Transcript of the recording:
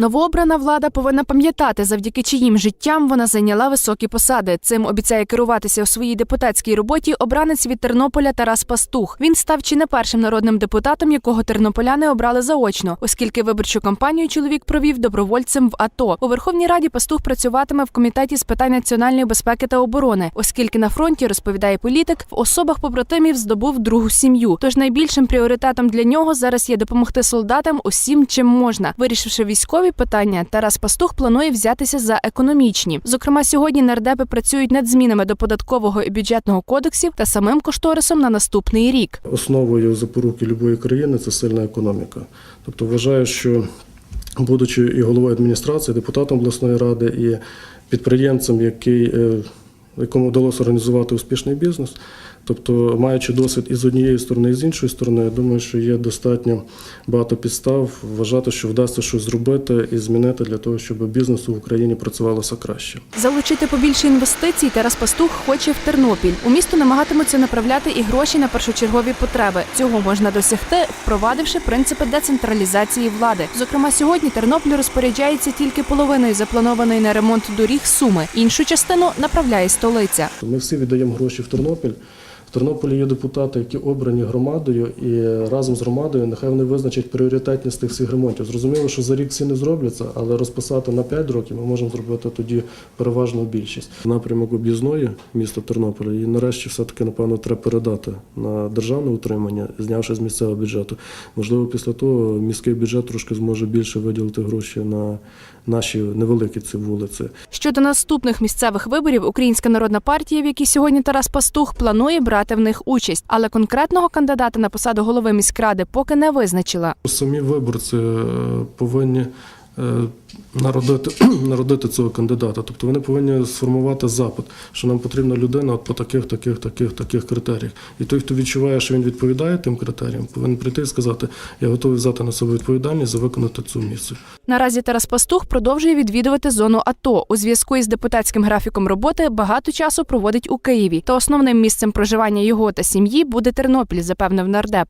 Новообрана влада повинна пам'ятати, завдяки чиїм життям вона зайняла високі посади. Цим обіцяє керуватися у своїй депутатській роботі обранець від Тернополя Тарас Пастух. Він став чи не першим народним депутатом, якого тернополяни обрали заочно, оскільки виборчу кампанію чоловік провів добровольцем в АТО. У Верховній Раді Пастух працюватиме в комітеті з питань національної безпеки та оборони, оскільки на фронті розповідає політик, в особах побратимів здобув другу сім'ю. Тож найбільшим пріоритетом для нього зараз є допомогти солдатам усім, чим можна. Вирішивши військові питання, Тарас Пастух планує взятися за економічні. Зокрема, сьогодні нардепи працюють над змінами до податкового і бюджетного кодексів та самим кошторисом на наступний рік. Основою запоруки любої країни це сильна економіка. Тобто вважаю, що будучи і головою адміністрації, депутатом обласної ради і підприємцем, який, е, якому вдалося організувати успішний бізнес, тобто маючи досвід і з однієї сторони, і з іншої сторони, я думаю, що є достатньо багато підстав вважати, що вдасться щось зробити і змінити для того, щоб бізнесу в Україні працювалося краще. Залучити побільше інвестицій Тарас Пастух хоче в Тернопіль. У місто намагатимуться направляти і гроші на першочергові потреби. Цього можна досягти, впровадивши принципи децентралізації влади. Зокрема, сьогодні Тернопіль розпоряджається тільки половиною запланованої на ремонт доріг суми. Іншу частину направляє столиця. Ми всі віддаємо гроші в Тернопіль. В Тернополі є депутати, які обрані громадою, і разом з громадою нехай вони визначать пріоритетність тих всіх ремонтів. Зрозуміло, що за рік всі не зробляться, але розписати на 5 років ми можемо зробити тоді переважну більшість. Напрямок об'їзної міста Тернополя і нарешті все-таки, напевно, треба передати на державне утримання, знявши з місцевого бюджету. Можливо, після того міський бюджет трошки зможе більше виділити гроші на наші невеликі ці вулиці. Щодо наступних місцевих виборів, Українська народна партія, в якій сьогодні Тарас Пастух, планує брати в них участь, але конкретного кандидата на посаду голови міськради поки не визначила. Самі виборці е, повинні народити, народити цього кандидата. Тобто вони повинні сформувати запит, що нам потрібна людина от по таких, таких, таких, таких критеріях. І той, хто відчуває, що він відповідає тим критеріям, повинен прийти і сказати, я готовий взяти на себе відповідальність за виконати цю місію. Наразі Тарас Пастух продовжує відвідувати зону АТО. У зв'язку із депутатським графіком роботи багато часу проводить у Києві. Та основним місцем проживання його та сім'ї буде Тернопіль, запевнив нардеп.